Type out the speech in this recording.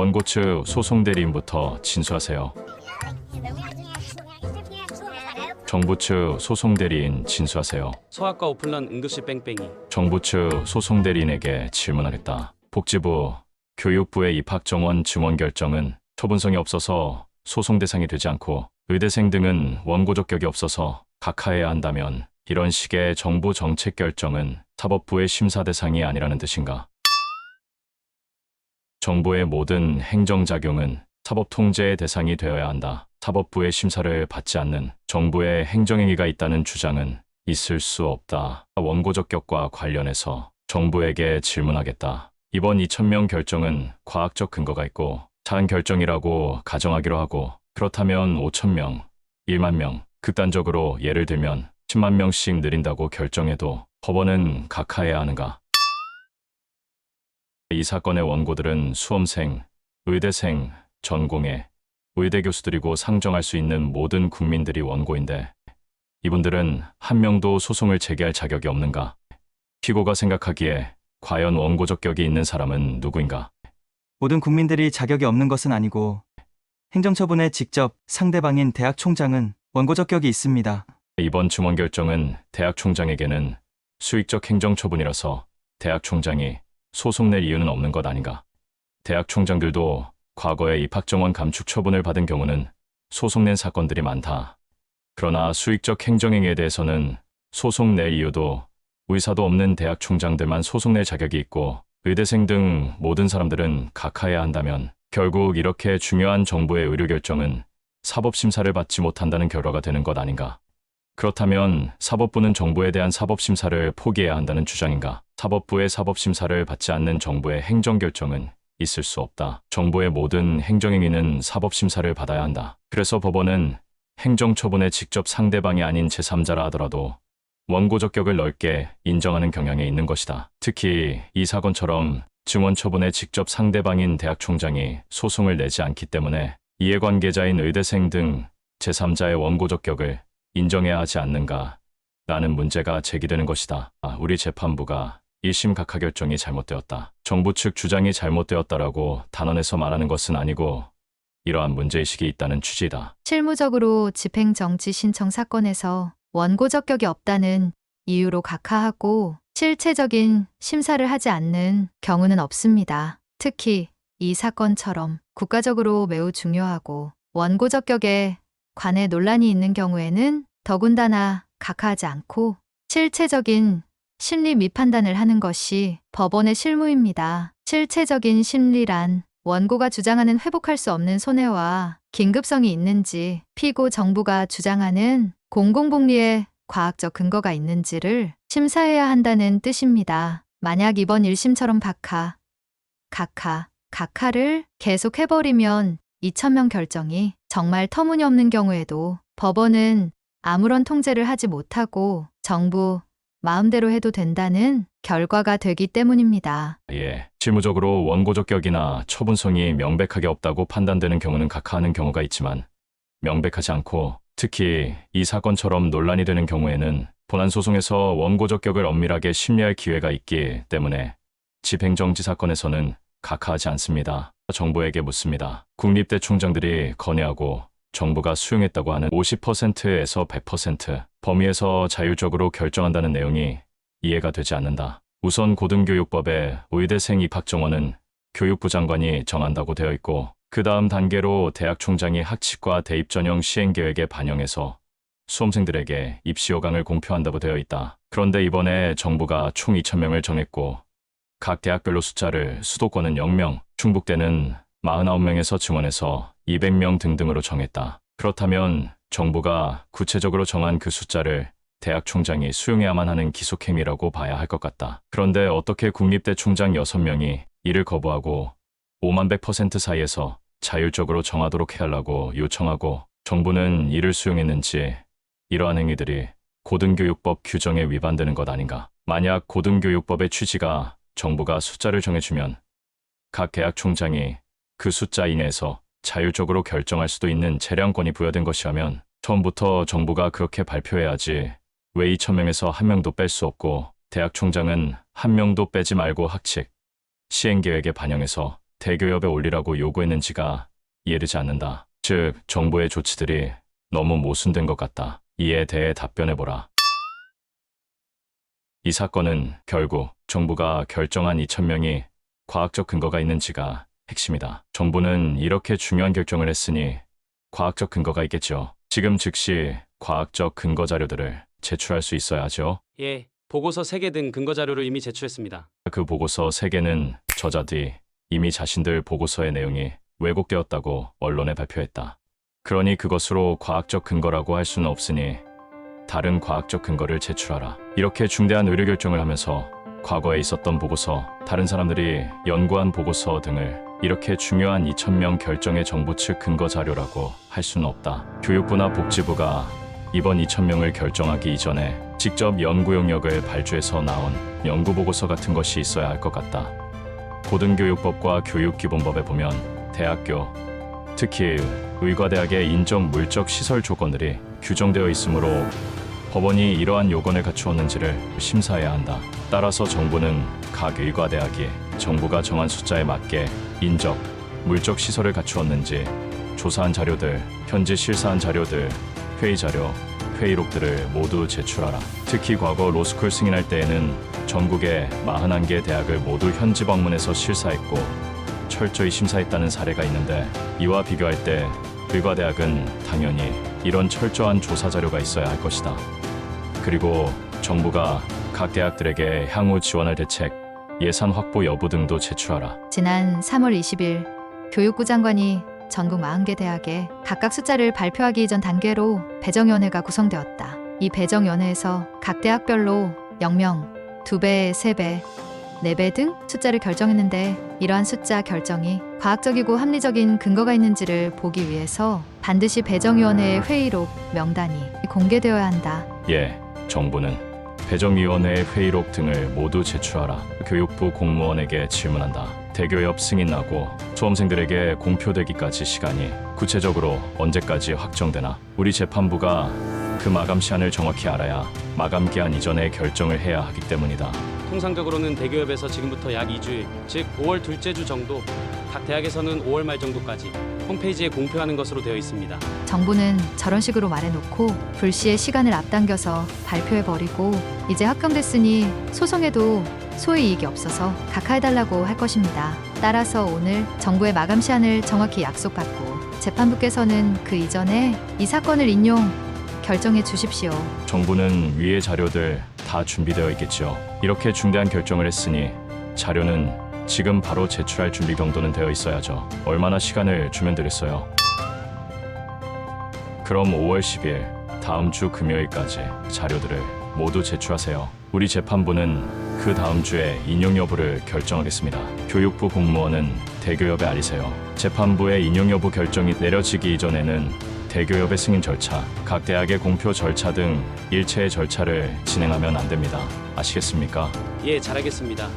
원고 측 소송 대리인부터 진수하세요. 정부 측 소송 대리인 진수하세요. 소아과 오픈런 응급실 뺑뺑이 정부 측 소송 대리인에게 질문하겠다. 복지부, 교육부의 입학 정원 증원 결정은 처분성이 없어서 소송 대상이 되지 않고 의대생 등은 원고적 격이 없어서 각하해야 한다면 이런 식의 정부 정책 결정은 사법부의 심사 대상이 아니라는 뜻인가? 정부의 모든 행정작용은 사법 통제의 대상이 되어야 한다. 사법부의 심사를 받지 않는 정부의 행정행위가 있다는 주장은 있을 수 없다. 원고적 격과 관련해서 정부에게 질문하겠다. 이번 2,000명 결정은 과학적 근거가 있고 사안 결정이라고 가정하기로 하고 그렇다면 5,000명, 1만 명, 극단적으로 예를 들면 10만 명씩 늘린다고 결정해도 법원은 각하해야 하는가? 이 사건의 원고들은 수험생, 의대생, 전공의, 의대 교수들이고 상정할 수 있는 모든 국민들이 원고인데 이분들은 한 명도 소송을 제기할 자격이 없는가? 피고가 생각하기에 과연 원고 적 격이 있는 사람은 누구인가? 모든 국민들이 자격이 없는 것은 아니고 행정처분에 직접 상대방인 대학 총장은 원고 적 격이 있습니다. 이번 증원 결정은 대학 총장에게는 수익적 행정 처분이라서 대학 총장이 소송 낼 이유는 없는 것 아닌가? 대학 총장들도 과거에 입학 정원 감축 처분을 받은 경우는 소송 낸 사건들이 많다. 그러나 수익적 행정행위에 대해서는 소송 낼 이유도 의사도 없는 대학 총장들만 소송 낼 자격이 있고 의대생 등 모든 사람들은 각하해야 한다면 결국 이렇게 중요한 정부의 의료 결정은 사법 심사를 받지 못한다는 결과가 되는 것 아닌가? 그렇다면 사법부는 정부에 대한 사법 심사를 포기해야 한다는 주장인가? 사법부의 사법 심사를 받지 않는 정부의 행정 결정은 있을 수 없다. 정부의 모든 행정행위는 사법 심사를 받아야 한다. 그래서 법원은 행정 처분의 직접 상대방이 아닌 제3자라 하더라도 원고적 격을 넓게 인정하는 경향에 있는 것이다. 특히 이 사건처럼 증원 처분의 직접 상대방인 대학 총장이 소송을 내지 않기 때문에 이해관계자인 의대생 등 제3자의 원고적 격을 인정해야 하지 않는가 라는 문제가 제기되는 것이다. 아, 우리 재판부가 1심 각하 결정이 잘못되었다. 정부 측 주장이 잘못되었다라고 단언해서 말하는 것은 아니고 이러한 문제의식이 있다는 취지다. 실무적으로 집행정지 신청 사건에서 원고 적 격이 없다는 이유로 각하하고 실체적인 심사를 하지 않는 경우는 없습니다. 특히 이 사건처럼 국가적으로 매우 중요하고 원고 적 격에 관해 논란이 있는 경우에는 더군다나 각하하지 않고 실체적인 심리 미판단을 하는 것이 법원의 실무입니다. 실체적인 심리란 원고가 주장하는 회복할 수 없는 손해와 긴급성이 있는지 피고 정부가 주장하는 공공복리에 과학적 근거가 있는지를 심사해야 한다는 뜻입니다. 만약 이번 1심처럼 박하, 각하, 각하를 계속 해버리면 2천명 결정이 정말 터무니없는 경우에도 법원은 아무런 통제를 하지 못하고 정부 마음대로 해도 된다는 결과가 되기 때문입니다. 예. 실무적으로 원고적 격이나 처분성이 명백하게 없다고 판단되는 경우는 각하하는 경우가 있지만 명백하지 않고 특히 이 사건처럼 논란이 되는 경우에는 본안 소송에서 원고적 격을 엄밀하게 심리할 기회가 있기 때문에 집행정지 사건에서는 각하하지 않습니다. 정부에게 묻습니다. 국립대 총장들이 건의하고 정부가 수용했다고 하는 50%에서 100% 범위에서 자율적으로 결정한다는 내용이 이해가 되지 않는다. 우선 고등교육법에 의대생 입학 정원은 교육부 장관이 정한다고 되어 있고 그 다음 단계로 대학 총장이 학칙과 대입 전형 시행 계획에 반영해서 수험생들에게 입시 요강을 공표한다고 되어 있다. 그런데 이번에 정부가 총 2,000명을 정했고 각 대학별로 숫자를 수도권은 0명, 충북대는 49명에서 증원해서 200명 등등으로 정했다. 그렇다면 정부가 구체적으로 정한 그 숫자를 대학 총장이 수용해야만 하는 기속행위라고 봐야 할 것 같다. 그런데 어떻게 국립대 총장 6명이 이를 거부하고 5만 100% 사이에서 자율적으로 정하도록 해달라고 요청하고 정부는 이를 수용했는지 이러한 행위들이 고등교육법 규정에 위반되는 것 아닌가. 만약 고등교육법의 취지가 정부가 숫자를 정해주면 각 대학 총장이 그 숫자 이내에서 자율적으로 결정할 수도 있는 재량권이 부여된 것이라면 처음부터 정부가 그렇게 발표해야지 왜 2천명에서 한 명도 뺄 수 없고 대학 총장은 한 명도 빼지 말고 학칙, 시행계획에 반영해서 대교협에 올리라고 요구했는지가 이해되지 않는다. 즉, 정부의 조치들이 너무 모순된 것 같다. 이에 대해 답변해보라. 이 사건은 결국 정부가 결정한 2천명이 과학적 근거가 있는지가 핵심이다. 정부는 이렇게 중요한 결정을 했으니 과학적 근거가 있겠죠. 지금 즉시 과학적 근거 자료들을 제출할 수 있어야 하죠. 예, 보고서 3개 등 근거 자료를 이미 제출했습니다. 그 보고서 3개는 저자들이 이미 자신들 보고서의 내용이 왜곡되었다고 언론에 발표했다. 그러니 그것으로 과학적 근거라고 할 수는 없으니 다른 과학적 근거를 제출하라. 이렇게 중대한 의료 결정을 하면서 과거에 있었던 보고서, 다른 사람들이 연구한 보고서 등을 이렇게 중요한 2천명 결정의 정부 측 근거 자료라고 할 수는 없다. 교육부나 복지부가 이번 2천명을 결정하기 이전에 직접 연구 용역을 발주해서 나온 연구 보고서 같은 것이 있어야 할 것 같다. 고등교육법과 교육기본법에 보면 대학교, 특히 의과대학의 인적 물적 시설 조건들이 규정되어 있으므로 법원이 이러한 요건을 갖추었는지를 심사해야 한다. 따라서 정부는 각 의과대학이 정부가 정한 숫자에 맞게 인적, 물적 시설을 갖추었는지 조사한 자료들, 현지 실사한 자료들, 회의 자료, 회의록들을 모두 제출하라. 특히 과거 로스쿨 승인할 때에는 전국의 41개 대학을 모두 현지 방문해서 실사했고 철저히 심사했다는 사례가 있는데 이와 비교할 때 의과대학은 당연히 이런 철저한 조사 자료가 있어야 할 것이다. 그리고 정부가 각 대학들에게 향후 지원할 대책, 예산 확보 여부 등도 제출하라. 지난 3월 20일 교육부 장관이 전국 40개 대학에 각각 숫자를 발표하기 이전 단계로 배정위원회가 구성되었다. 이 배정위원회에서 각 대학별로 0명, 2배, 3배, 4배 등 숫자를 결정했는데 이러한 숫자 결정이 과학적이고 합리적인 근거가 있는지를 보기 위해서 반드시 배정위원회의 회의록 명단이 공개되어야 한다. 예, 정부는 배정위원회의 회의록 등을 모두 제출하라. 교육부 공무원에게 질문한다. 대교협 승인나고 수험생들에게 공표되기까지 시간이 구체적으로 언제까지 확정되나? 우리 재판부가 그 마감 시한을 정확히 알아야 마감 기한 이전에 결정을 해야 하기 때문이다. 통상적으로는 대교협에서 지금부터 약 2주일, 즉 5월 둘째 주 정도, 각 대학에서는 5월 말 정도까지 홈페이지에 공표하는 것으로 되어 있습니다. 정부는 저런 식으로 말해놓고 불시에 시간을 앞당겨서 발표해버리고 이제 합격됐으니 소송에도 소의 이익이 없어서 각하해달라고 할 것입니다. 따라서 오늘 정부의 마감 시한을 정확히 약속받고 재판부께서는 그 이전에 이 사건을 인용 결정해 주십시오. 정부는 위의 자료들 다 준비되어 있겠죠. 이렇게 중대한 결정을 했으니 자료는 지금 바로 제출할 준비 정도는 되어 있어야죠. 얼마나 시간을 주면 되겠어요? 그럼 5월 10일 다음 주 금요일까지 자료들을 모두 제출하세요. 우리 재판부는 그 다음 주에 인용 여부를 결정하겠습니다. 교육부 공무원은 대교협에 알리세요. 재판부의 인용 여부 결정이 내려지기 이전에는 대교협의 승인 절차, 각 대학의 공표 절차 등 일체의 절차를 진행하면 안 됩니다. 아시겠습니까? 예, 잘하겠습니다.